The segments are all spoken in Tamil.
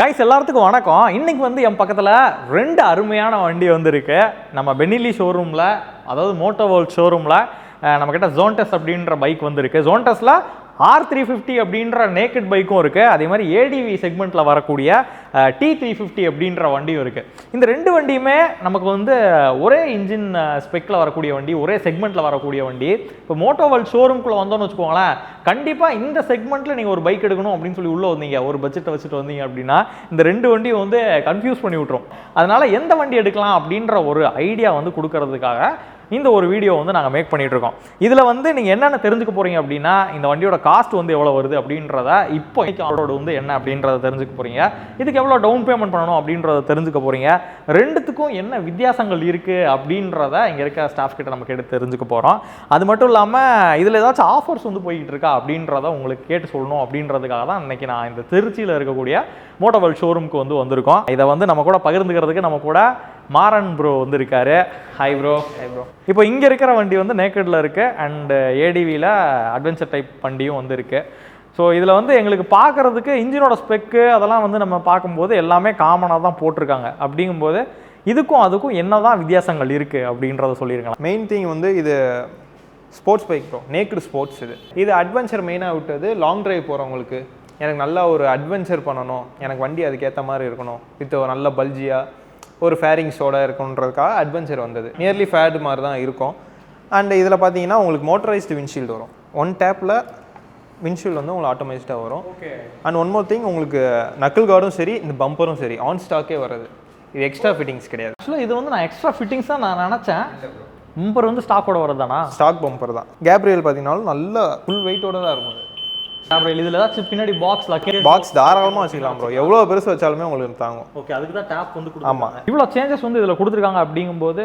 கைஸ் எல்லாத்துக்கும் வணக்கம். இன்னைக்கு வந்து என் பக்கத்தில் ரெண்டு அருமையான வண்டி வந்திருக்கு. நம்ம பெனிலி ஷோரூமில் அதாவது மோட்டோ ஷோரூமில் நம்மக்கிட்ட ஜோன்டஸ் அப்படின்ற பைக் வந்திருக்கு. ஜோன்டஸில் ஆர் த்ரீ ஃபிஃப்டி அப்படின்ற நேக்கட் பைக்கும் இருக்குது அதே மாதிரி ஏடிவி செக்மெண்ட்டில் வரக்கூடிய டி த்ரீ ஃபிஃப்டி அப்படின்ற வண்டியும் இருக்குது இந்த ரெண்டு வண்டியுமே நமக்கு வந்து ஒரே இன்ஜின் ஸ்பெக்கில் வரக்கூடிய வண்டி ஒரே செக்மெண்ட்டில் வரக்கூடிய வண்டி. இப்போ மோட்டோவல் ஷோரூம்குள்ளே வந்தோம்னு வச்சுக்கோங்களேன் கண்டிப்பாக இந்த செக்மெண்ட்டில் நீங்கள் ஒரு பைக் எடுக்கணும் அப்படின்னு சொல்லி உள்ளே வந்தீங்க. ஒரு பட்ஜெட்டை வச்சுட்டு வந்தீங்க அப்படின்னா இந்த ரெண்டு வண்டியும் வந்து கன்ஃபியூஸ் பண்ணி விட்ரும் அதனால் எந்த வண்டி எடுக்கலாம் அப்படின்ற ஒரு ஐடியா வந்து கொடுக்கறதுக்காக இந்த ஒரு வீடியோ வந்து நாங்கள் மேக் பண்ணிகிட்ருக்கோம் இருக்கோம் இதில் வந்து நீங்கள் என்னென்ன தெரிஞ்சுக்க போகிறீங்க அப்படின்னா இந்த வண்டியோட காஸ்ட் வந்து எவ்வளோ வருது அப்படின்றத இப்போ அவரோட வந்து என்ன அப்படின்றத தெரிஞ்சுக்க போகிறீங்க இதுக்கு எவ்வளோ டவுன் பேமெண்ட் பண்ணணும் அப்படின்றத தெரிஞ்சுக்க போகிறீங்க ரெண்டுத்துக்கும் என்ன வித்தியாசங்கள் இருக்குது அப்படின்றத இங்கே இருக்க ஸ்டாஃப் கிட்ட நம்ம கேட்டு தெரிஞ்சுக்க போகிறோம் அது மட்டும் இல்லாமல் இதில் ஏதாச்சும் ஆஃபர்ஸ் வந்து போய்கிட்டு இருக்கா அப்படின்றத உங்களுக்கு கேட்டு சொல்லணும் அப்படின்றதுக்காக தான் இன்றைக்கி நான் இந்த திருச்சியில் இருக்கக்கூடிய மோட்டோவல் ஷோரூமுக்கு வந்து வந்திருக்கோம். இதை வந்து நம்ம கூட பகிர்ந்துக்கிறதுக்கு நம்ம கூட மாறன் ப்ரோ வந்து இருக்காரு ஹாய் ப்ரோ ஹாய் ப்ரோ இப்போ இங்கே இருக்கிற வண்டி வந்து நேக்கடில் இருக்கு. அண்ட் ஏடிவியில் அட்வென்ச்சர் டைப் வண்டியும் வந்து ஸோ இதில் வந்து எங்களுக்கு பார்க்கறதுக்கு இன்ஜினோட ஸ்பெக்கு அதெல்லாம் வந்து நம்ம பார்க்கும்போது எல்லாமே காமனாக தான் போட்டிருக்காங்க. அப்படிங்கும்போது இதுக்கும் அதுக்கும் என்னதான் வித்தியாசங்கள் இருக்குது அப்படின்றத சொல்லியிருக்கலாம் மெயின் திங் வந்து இது sports bike bro naked sports இது. இது அட்வென்ச்சர் மெயினாக விட்டது. லாங் டிரைவ் போகிறவங்களுக்கு எனக்கு நல்லா ஒரு அட்வென்ச்சர் பண்ணணும். எனக்கு வண்டி அதுக்கேற்ற மாதிரி இருக்கணும். வித் ஒரு நல்ல பல்ஜியாக ஒரு ஃபேரிங்ஸோட இருக்கணுன்றதுக்காக அட்வென்ச்சர் வந்தது. நியர்லி ஃபேட் மாதிரி தான் இருக்கும். அண்ட் இதில் பார்த்தீங்கன்னா உங்களுக்கு மோட்டரைஸ்டு விண்ட்ஷீல்டு வரும். ஒன் டேப்பில் விண்ட்ஷீல்டு வந்து உங்களுக்கு ஆட்டோமேட்டிக்காக வரும். அண்ட் ஒன் மோர் திங் உங்களுக்கு நக்கிள் கார்டும் சரி இந்த பம்பரும் சரி ஆன் ஸ்டாக்கே வருது இது எக்ஸ்ட்ரா ஃபிட்டிங்ஸ் கிடையாது. ஆக்சுவலாக இது வந்து நான் எக்ஸ்ட்ரா ஃபிட்டிங்ஸ் தான் நான் நினச்சேன். மும்பர் வந்து ஸ்டாக்கோட வரதானா ஸ்டாக் பம்பர் தான். கேப்ரியல் பார்த்தீங்கன்னாலும் நல்ல ஃபுல் வெயிட்டோட தான் இருக்கும். அப்புறம் இதில் ஏதாச்சும் பின்னாடி பாக்ஸ் லக்கேஜ் பாக்ஸ் தாராளமாக வச்சுக்கலாம் ப்ரோ எவ்வளோ பெருசு வச்சாலுமே உங்களுக்கு தாங்கும். ஓகே அதுக்கு தான் டேப் வந்து ஆமா. கொடுத்துருக்காங்க. இவ்வளோ சேஞ்சஸ் வந்து இதில் கொடுத்துருக்காங்க அப்படிங்கும்போது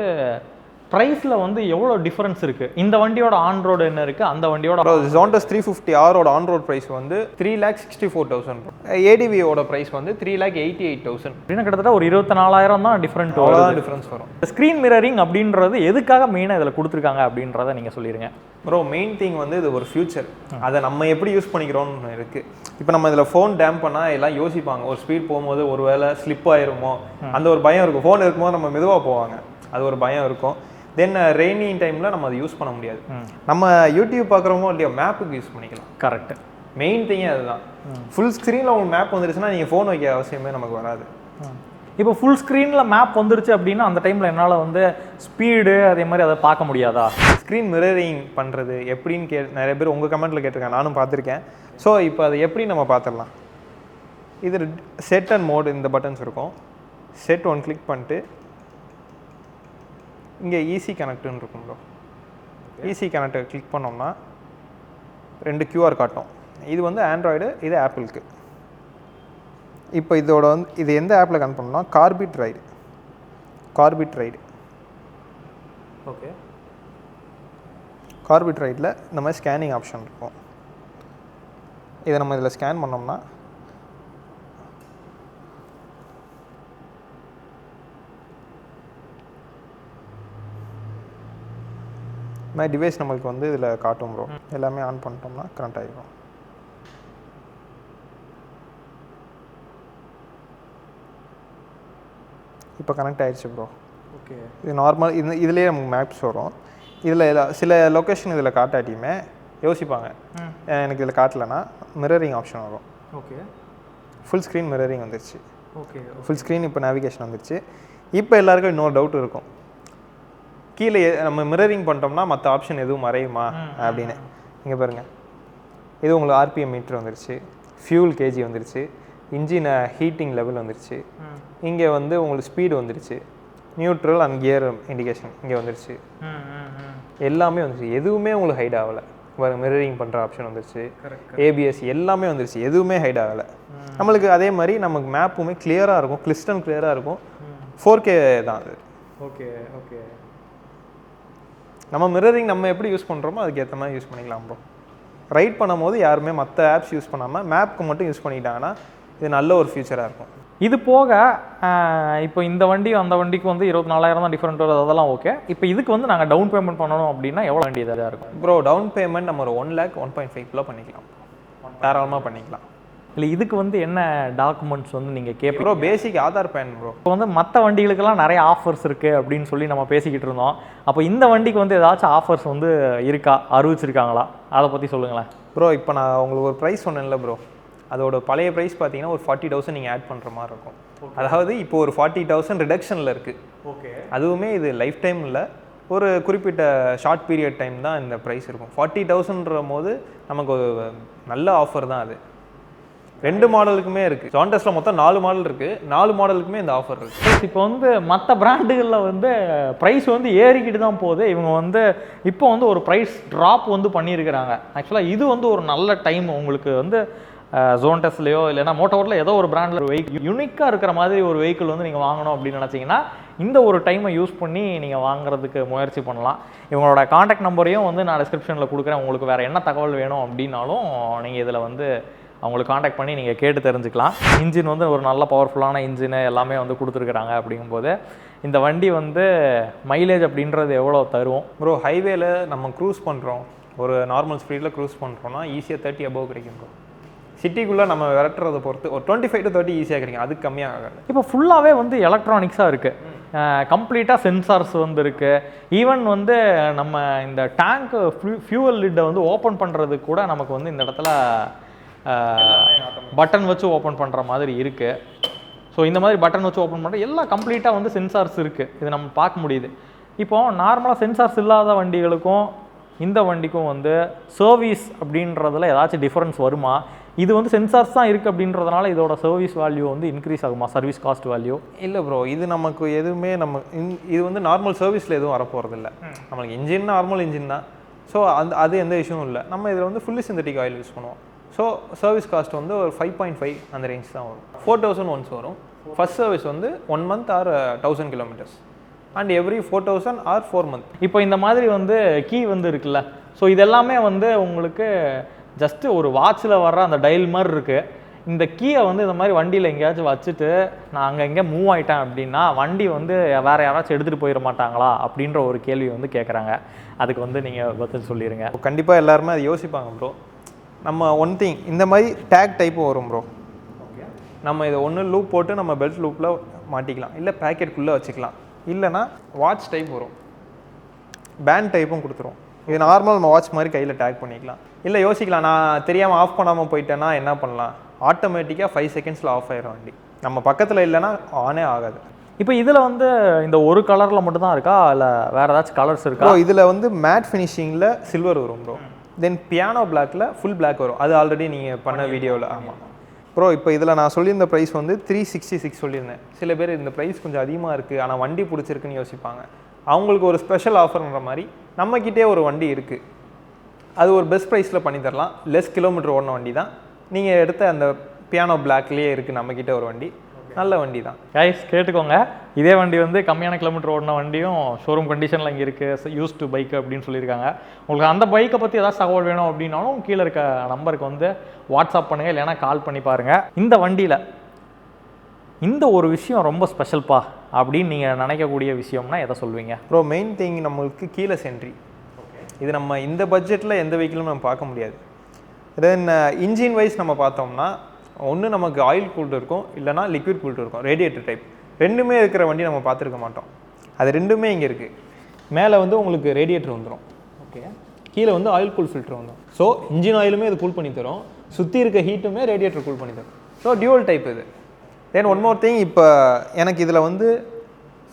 ப்ரைஸில் வந்து எவ்வளோ டிஃபரன்ஸ் இருக்குது இந்த வண்டியோட ஆன் ரோடு என்ன இருக்குது அந்த வண்டியோட ஜோண்டஸ் த்ரீ ஃபிஃப்டி ஆரோட ஆன் ரோட் ப்ரைஸ் வந்து three lakh sixty four thousand ஏடிவியோட price வந்து three lakh eighty eight thousand அப்படின்னா கிட்டத்தட்ட ஒரு இருபத்தி நாலாயிரம் தான் டிஃப்ரெண்ட் அவ்வளோதான் டிஃப்ரென்ஸ் வரும். ஸ்க்ரீன் மிரரிங் அப்படின்றது எதுக்காக மெயினாக இதில் கொடுத்துருக்காங்க அப்படின்றத நீங்கள் சொல்லிடுங்க ப்ரோ மெயின் திங் வந்து இது ஒரு ஃபியூச்சர் அதை நம்ம எப்படி யூஸ் பண்ணிக்கிறோம்னு இருக்கு. இப்போ நம்ம இதில் ஃபோன் டேம் பண்ணால் எல்லாம் யோசிப்பாங்க. ஒரு ஸ்பீட் போகும்போது ஒரு வேளை ஸ்லிப் ஆயிருமோ அந்த ஒரு பயம் இருக்கும். ஃபோன் இருக்கும்போது நம்ம மெதுவாக போவாங்க. அது ஒரு பயம் இருக்கும். தென் ரெய்னி டைமில் நம்ம அதை யூஸ் பண்ண முடியாது. நம்ம யூடியூப் பார்க்குறோமோ இல்லையோ மேப்புக்கு யூஸ் பண்ணிக்கலாம். கரெக்ட் மெயின் திங்கே அதுதான். ஃபுல் ஸ்க்ரீனில் உங்களுக்கு மேப் வந்துருச்சுன்னா நீங்கள் ஃபோன் வைக்க அவசியமே நமக்கு வராது. இப்போ ஃபுல் ஸ்க்ரீனில் மேப் வந்துருச்சு அப்படின்னா அந்த டைமில் என்னால் வந்து ஸ்பீடு அதே மாதிரி அதை பார்க்க முடியாதா? ஸ்க்ரீன் மிரரிங் பண்ணுறது எப்படின்னு கே நிறைய பேர் உங்கள் கமெண்ட்டில் கேட்டிருக்காங்க. நானும் பார்த்துருக்கேன். ஸோ இப்போ அதை எப்படி நம்ம பார்த்துடலாம்? இது செட் அண்ட் மோட் இந்த பட்டன்ஸ் இருக்கும். செட் ஒன் கிளிக் பண்ணிட்டு இங்கே ஈஸி கனெக்ட்னு இருக்கும் ப்ரோ ஈஸி கனெக்டை கிளிக் பண்ணோம்னா ரெண்டு கியூஆர் காட்டும். இது வந்து ஆண்ட்ராய்டு இது ஆப்பிளுக்கு இப்போ இதோட வந்து இது எந்த ஆப்பில் கனெக்ட் பண்ணோம்னா Carbit ride Carbit ride okay Carbit ரைட்டில் இந்த மாதிரி ஸ்கேனிங் ஆப்ஷன் இருக்கும். இதை நம்ம இதில் ஸ்கேன் பண்ணோம்னா மாதிரி டிவைஸ் நம்மளுக்கு வந்து இதில் காட்டும் ப்ரோ எல்லாமே ஆன் பண்ணிட்டோம்னா கரண்ட் ஆகிடும் இப்போ கனெக்ட் ஆயிடுச்சு ப்ரோ ஓகே இது நார்மல் இது இதுலேயே நமக்கு மேப்ஸ் வரும். இதில் சில லொக்கேஷன் இதில் காட்டாட்டியுமே யோசிப்பாங்க. எனக்கு இதில் காட்டலைன்னா மிரரிங் ஆப்ஷன் வரும். ஓகே ஃபுல் ஸ்க்ரீன் மிரரிங் வந்துருச்சு. ஓகே ஃபுல் ஸ்க்ரீன் இப்போ நேவிகேஷன் வந்துருச்சு. இப்போ எல்லாருக்கும் இன்னொரு டவுட் இருக்கும். கீழே நம்ம மிரரிங் பண்ணிட்டோம்னா மற்ற ஆப்ஷன் எதுவும் மறையுமா? அப்படின்னு. இங்கே பாருங்க. இது உங்களுக்கு ஆர்பிஎம் மீட்டர் வந்துருச்சு. ஃபியூல் கேஜி வந்துருச்சு. இன்ஜின் ஹீட்டிங் லெவல் வந்துருச்சு. இங்கே வந்து உங்களுக்கு ஸ்பீடு வந்துருச்சு. நியூட்ரல் அண்ட் கியர் இண்டிகேஷன் இங்கே வந்துருச்சு. எல்லாமே வந்துருச்சு. எதுவுமே உங்களுக்கு ஹைட் ஆகலை. பாருங்க மிரரிங் பண்ணுற ஆப்ஷன் வந்துருச்சு. ஏபிஎஸ் எல்லாமே வந்துருச்சு. எதுவுமே ஹைட் ஆகலை. நம்மளுக்கு அதே மாதிரி நமக்கு மேப்புமே கிளியராக இருக்கும். கிறிஸ்டன் கிளியராக இருக்கும். ஃபோர் கே தான் அது. ஓகே ஓகே நம்ம மிரரிங் நம்ம எப்படி யூஸ் பண்ணுறோமோ அதுக்கு ஏற்ற மாதிரி யூஸ் பண்ணிக்கலாம் ப்ரோ ரைட் பண்ணும்போது யாருமே மற்ற ஆப்ஸ் யூஸ் பண்ணாமல் மேப்க்கு மட்டும் யூஸ் பண்ணிக்கிட்டாங்கன்னா இது நல்ல ஒரு ஃபியூச்சராக இருக்கும். இது போக இப்போ இந்த வண்டி அந்த வண்டிக்கு வந்து இருபத்தி நாலாயிரம் தான் டிஃப்ரெண்ட் வருது அதெல்லாம் ஓகே இப்போ இதுக்கு வந்து நாங்கள் டவுன் பேமெண்ட் பண்ணணும் அப்படின்னா எவ்வளோ வண்டி இதாக இருக்கும்? ப்ரோ டவுன் பேமெண்ட் நம்ம ஒரு ஒன் லேக் ஒன் பாயிண்ட் ஃபைவ்க்குள்ளே பண்ணிக்கலாம். தாராளமாக பண்ணிக்கலாம். இல்லை இதுக்கு வந்து என்ன டாக்குமெண்ட்ஸ் வந்து நீங்கள் கேட்பீங்க bro basic Aadhaar PAN bro இப்போ வந்து மற்ற வண்டிகளுக்கெல்லாம் நிறைய ஆஃபர்ஸ் இருக்குது அப்படின்னு சொல்லி நம்ம பேசிக்கிட்டு இருந்தோம். அப்போ இந்த வண்டிக்கு வந்து ஏதாச்சும் ஆஃபர்ஸ் வந்து இருக்கா? அறிவிச்சிருக்காங்களா? அதை பற்றி சொல்லுங்களேன். ப்ரோ இப்போ நான் உங்களுக்கு ஒரு ப்ரைஸ் சொன்னேன்ல ப்ரோ அதோட பழைய ப்ரைஸ் பார்த்தீங்கன்னா ஒரு ஃபார்ட்டி தௌசண்ட் நீங்கள் ஆட் பண்ணுற மாதிரி இருக்கும். அதாவது இப்போ ஒரு ஃபார்ட்டி தௌசண்ட் ரிடக்ஷனில் இருக்குது ஓகே அதுவுமே இது லைஃப் டைம் இல்லை. ஒரு குறிப்பிட்ட ஷார்ட் பீரியட் டைம் தான் இந்த ப்ரைஸ் இருக்கும். ஃபார்ட்டி தௌசண்ட்ற போது நமக்கு ஒரு நல்ல ஆஃபர் தான் அது. ரெண்டு மாடலுக்குமே இருக்குது ஜாண்டஸில் மொத்தம் நாலு மாடல் இருக்குது நாலு மாடலுக்குமே இந்த ஆஃபர் இருக்குது இப்போ வந்து மற்ற பிராண்டுகளில் வந்து ப்ரைஸ் வந்து ஏறிக்கிட்டு தான் போகுது. இவங்க வந்து இப்போ வந்து ஒரு ப்ரைஸ் ட்ராப் வந்து பண்ணியிருக்கிறாங்க. ஆக்சுவலாக இது வந்து ஒரு நல்ல டைம் உங்களுக்கு வந்து ஜோன்டஸ்லையோ இல்லைன்னா மோட்டோரில் ஏதோ ஒரு பிராண்டில் ஒரு வெஹிக்கிள் யூனிக்காக இருக்கிற மாதிரி ஒரு வெஹிக்கிள் வந்து நீங்கள் வாங்கணும் அப்படின்னு நினச்சிங்கன்னா இந்த ஒரு டைமை யூஸ் பண்ணி நீங்கள் வாங்குறதுக்கு முயற்சி பண்ணலாம். இவங்களோட காண்டாக்ட் நம்பரையும் வந்து நான் டிஸ்கிரிப்ஷனில் கொடுக்குறேன். உங்களுக்கு வேறு என்ன தகவல் வேணும் அப்படின்னாலும் நீங்கள் இதில் வந்து அவங்களுக்கு காண்டாக்ட் பண்ணி நீங்கள் கேட்டு தெரிஞ்சுக்கலாம். இன்ஜின் வந்து ஒரு நல்ல பவர்ஃபுல்லான இன்ஜின் எல்லாமே வந்து கொடுத்துருக்குறாங்க அப்படிங்கும்போது இந்த வண்டி வந்து மைலேஜ் அப்படின்றது எவ்வளோ தரும் ப்ரோ ஹைவேல நம்ம க்ரூஸ் பண்ணுறோம் ஒரு நார்மல் ஸ்பீடில் க்ரூஸ் பண்ணுறோம்னா ஈஸியாக தேர்ட்டி அபோவ் கிடைக்கும் ப்ரோ சிட்டிக்குள்ளே நம்ம விரட்டுறதை பொறுத்து ஒரு டுவெண்ட்டி ஃபைவ் டு தேர்ட்டி ஈஸியாக கிடைக்கும். அதுக்கு கம்மியாக ஆகாது. இப்போ ஃபுல்லாகவே வந்து எலக்ட்ரானிக்ஸாக இருக்குது கம்ப்ளீட்டாக சென்சார்ஸ் வந்து இருக்குது ஈவன் வந்து நம்ம இந்த டேங்க் ஃபியூவல் லிட்டை வந்து ஓப்பன் பண்ணுறதுக்கு கூட நமக்கு வந்து இந்த இடத்துல பட்டன் வச்சு ஓப்பன் பண்ணுற மாதிரி இருக்குது ஸோ இந்த மாதிரி பட்டன் வச்சு ஓப்பன் பண்ணுற எல்லாம் கம்ப்ளீட்டாக வந்து சென்சார்ஸ் இருக்குது இது நம்ம பார்க்க முடியுது. இப்போ நார்மலாக சென்சார்ஸ் இல்லாத வண்டிகளுக்கும் இந்த வண்டிக்கும் வந்து சர்வீஸ் அப்படின்றதுல ஏதாச்சும் டிஃபரன்ஸ் வருமா? இது வந்து சென்சார்ஸ் தான் இருக்குது அப்படின்றதுனால இதோட சர்வீஸ் வேல்யூ வந்து இன்க்ரீஸ் ஆகுமா? சர்வீஸ் காஸ்ட் வேல்யூ இல்லை ப்ரோ இது நமக்கு எதுவுமே நம்ம இது வந்து நார்மல் சர்வீஸில் எதுவும் வரப்போகிறதில்ல நம்மளுக்கு இன்ஜின் நார்மல் இன்ஜின் தான். ஸோ அந்த அது எந்த இஷ்யூவும் இல்லை. நம்ம இதில் வந்து ஃபுல்லி சிந்தட்டிக் ஆயில் யூஸ் பண்ணுவோம். ஸோ சர்வீஸ் காஸ்ட் வந்து ஒரு ஃபைவ் பாயிண்ட் ஃபைவ் அந்த ரேஞ்ச் தான் வரும். ஃபோர் தௌசண்ட் ஒன்ஸ் வரும். ஃபர்ஸ்ட் சர்வீஸ் வந்து one month or thousand kilometres and every four thousand or four month இப்போ இந்த மாதிரி வந்து கீ வந்து இருக்குல்ல. ஸோ இதெல்லாமே வந்து உங்களுக்கு ஜஸ்ட்டு ஒரு வாட்சில் வர்ற அந்த டயல் மாதிரி இருக்குது இந்த கீயை வந்து இந்த மாதிரி வண்டியில் எங்கேயாச்சும் வச்சுட்டு நான் அங்கே எங்கே மூவ் ஆயிட்டேன் அப்படின்னா வண்டி வந்து வேறு யாராச்சும் எடுத்துகிட்டு போயிட மாட்டாங்களா? அப்படின்ற ஒரு கேள்வி வந்து கேட்குறாங்க அதுக்கு வந்து நீங்கள் பதில் சொல்லிடுங்க கண்டிப்பாக எல்லாருமே அதை யோசிப்பாங்க ப்ரோ நம்ம ஒன் திங் இந்த மாதிரி டேக் டைப்பும் வரும் ப்ரோ நம்ம இதை ஒன்று லூப் போட்டு நம்ம பெல்ட் லூப்பில் மாட்டிக்கலாம். இல்லை பேக்கெட்குள்ளே வச்சுக்கலாம். இல்லைன்னா வாட்ச் டைப் வரும். பேண்ட் டைப்பும் கொடுத்துரும். இது நார்மல் நம்ம வாட்ச் மாதிரி கையில் டேக் பண்ணிக்கலாம். இல்லை யோசிக்கலாம் நான் தெரியாமல் ஆஃப் பண்ணாமல் போயிட்டேன்னா என்ன பண்ணலாம்? ஆட்டோமேட்டிக்காக ஃபைவ் செகண்ட்ஸில் ஆஃப் ஆயிரும் வண்டி. நம்ம பக்கத்தில் இல்லைன்னா ஆனே ஆகாது. இப்போ இதில் வந்து இந்த ஒரு கலரில் மட்டும்தான் இருக்கா? இல்லை வேறு ஏதாச்சும் கலர்ஸ் இருக்கா? இதில் வந்து மேட் ஃபினிஷிங்கில் சில்வர் வரும் ப்ரோ தென் பியானோ பிளாக்ல ஃபுல் Black வரும். அது ஆல்ரெடி நீங்கள் பண்ண வீடியோவில் ஆமாம் ப்ரோ இப்போ இதில் நான் சொல்லியிருந்த ப்ரைஸ் வந்து த்ரீ சிக்ஸ்டி சிக்ஸ் சொல்லியிருந்தேன். சில பேர் இந்த ப்ரைஸ் கொஞ்சம் அதிகமாக இருக்குது ஆனால் வண்டி பிடிச்சிருக்குன்னு யோசிப்பாங்க. அவங்களுக்கு ஒரு ஸ்பெஷல் ஆஃபர்ன்ற மாதிரி நம்மக்கிட்டே ஒரு வண்டி இருக்குது அது ஒரு பெஸ்ட் ப்ரைஸில் பண்ணி தரலாம். லெஸ் கிலோமீட்டர் ஓடின வண்டி தான். நீங்கள் எடுத்த அந்த பியானோ பிளாக்லேயே இருக்குது நம்மக்கிட்ட ஒரு வண்டி. நல்ல வண்டி தான். கைஸ் கேட்டுக்கோங்க. இதே வண்டி வந்து கம்மியான கிலோமீட்டர் ஓடின வண்டியும் ஷோரூம் கண்டிஷனில் இங்கே இருக்குது யூஸ் டு பைக் அப்படின்னு சொல்லியிருக்காங்க. உங்களுக்கு அந்த பைக்கை பற்றி ஏதாவது தகவல் வேணும் அப்படின்னாலும் கீழே இருக்க நம்பருக்கு வந்து வாட்ஸ்அப் பண்ணுங்கள் இல்லைன்னா கால் பண்ணி பாருங்கள் இந்த வண்டியில் இந்த ஒரு விஷயம் ரொம்ப ஸ்பெஷல்ப்பா அப்படின்னு நீங்கள் நினைக்கக்கூடிய விஷயம்னா எதை சொல்வீங்க? ப்ரோ மெயின் திங் நம்மளுக்கு கீழே சென்ட்ரி இது நம்ம இந்த பட்ஜெட்டில் எந்த வெஹிக்கிளும் நம்ம பார்க்க முடியாது. தென் இன்ஜின் வைஸ் நம்ம பார்த்தோம்னா ஒன்று நமக்கு ஆயில் கூல்டு இருக்கும் இல்லைனா லிக்விட் கூல்டு இருக்கும் ரேடியேட்டர் டைப் ரெண்டுமே இருக்கிற வண்டி நம்ம பார்த்துருக்க மாட்டோம். அது ரெண்டுமே இங்கே இருக்குது மேலே வந்து உங்களுக்கு ரேடியேட்டர் வந்துடும் ஓகே கீழே வந்து ஆயில் கூல் ஃபில்டர் வந்துடும் ஸோ இன்ஜின் ஆயிலுமே இது கூல் பண்ணி தரும். சுற்றி இருக்க ஹீட்டுமே ரேடியேட்டர் கூல் பண்ணி தரும். ஸோ டியூவல் டைப் இது. தென் ஒன் மோர் திங் இப்போ எனக்கு இதில் வந்து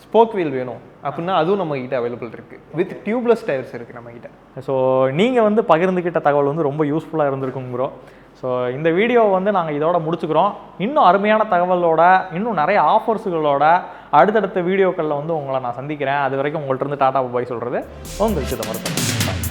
ஸ்போக் வீல் வேணும். அப்படின்னா அதுவும் நம்ம கிட்ட அவைலபிள் இருக்குது வித் டியூப்லெஸ் டயர்ஸ் இருக்குது நம்ம கிட்ட. ஸோ நீங்கள் வந்து பகிர்ந்துக்கிட்ட தகவல் வந்து ரொம்ப யூஸ்ஃபுல்லாக இருந்திருக்குங்கிறோம் ப்ரோ ஸோ இந்த வீடியோவை வந்து நாங்கள் இதோட முடிச்சுக்கிறோம். இன்னும் அருமையான தகவலோட இன்னும் நிறைய ஆஃபர்ஸுகளோட அடுத்தடுத்த வீடியோக்களில் வந்து உங்களை நான் சந்திக்கிறேன். அது வரைக்கும் உங்கள்கிட்ட இருந்து டாடா பாய் சொல்கிறது உங்களுக்கு சிதம்பரம்.